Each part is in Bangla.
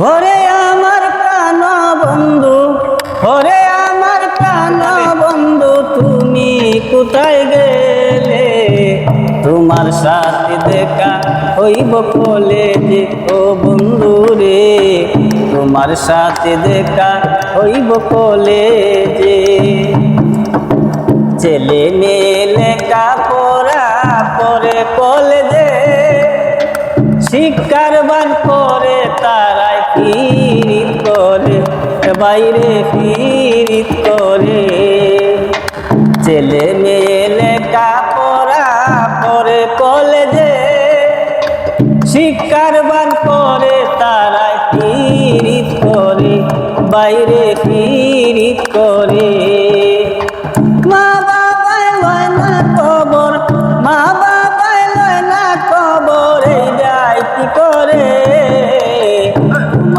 ওরে আমার প্রাণ বন্ধু ওরে আমার প্রাণ বন্ধু তুমি কোথায় গেলে? তোমার সাথে দেখা হইব কলে যে ও বন্ধু রে। তোমার সাথে দেখা হইব কলেজে ছেলে মেয়ে লেখা পড়া পরে কলেজে শিক্ষার তারাই ফিরিত করে, বাইরে ফিরিত করে। ছেলে মেয়ে লেখা পড়া পরে কলেজে, শিক্ষার বান করে তারা ফিরিত করে, বাইরে ফিরিত করে।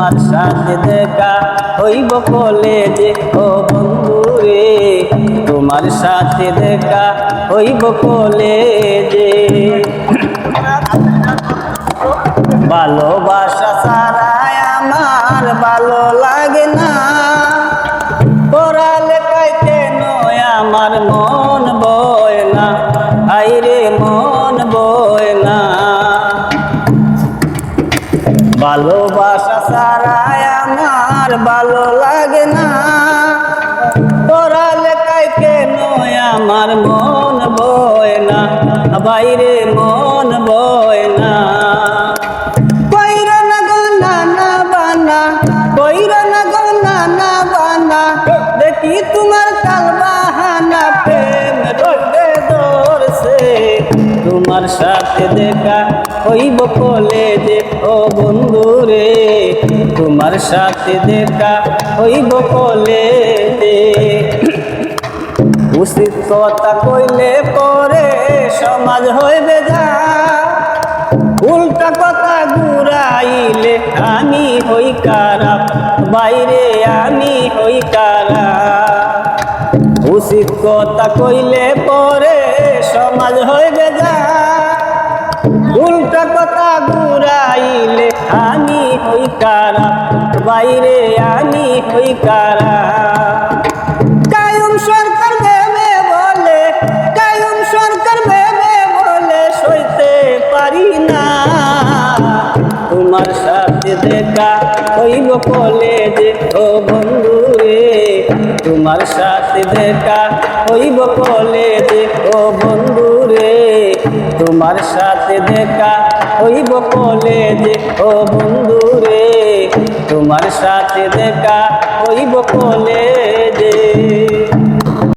তোমার সাথে দেখা হইব কলেজে ও বন্ধু রে তোমার সাথে দেখা হইব কলেজে ভালোবাসা ছাড়াই আমার ভালো লাগে না। পড়ালেখায় কেন আমার মন বয় না? আইরে মন বয় না। ভালোবাসা আমার মন বয় না, বাইরে মন বয় না। দেখি তোমার কাল তোমার সাথে দেখা হইব কলেজে ও বন্ধু রে তোমার সাথে দেখা হইব কলেজে উচিত কথা কইলে পরে সমাজ হইবে যা। উল্টা কথা ঘুরাইলে আমি হই কারা, বাইরে আমি হই কারা। উচিত কথা কইলে পরে সমাজ হইবে যা। উল্টা কথা ঘুরাইলে আমি হই কারা, বাইরে আমি হই কারা। কায়ুম সরকার দেখা হইব কলেজে। ও বন্ধু রে তোমার সাথে দেখা হইব কলেজে। ও বন্ধু রে তোমার সাথে দেখা হইব কলেজে। ও বন্ধু রে তোমার সাথে দেখা হইব কলেজে।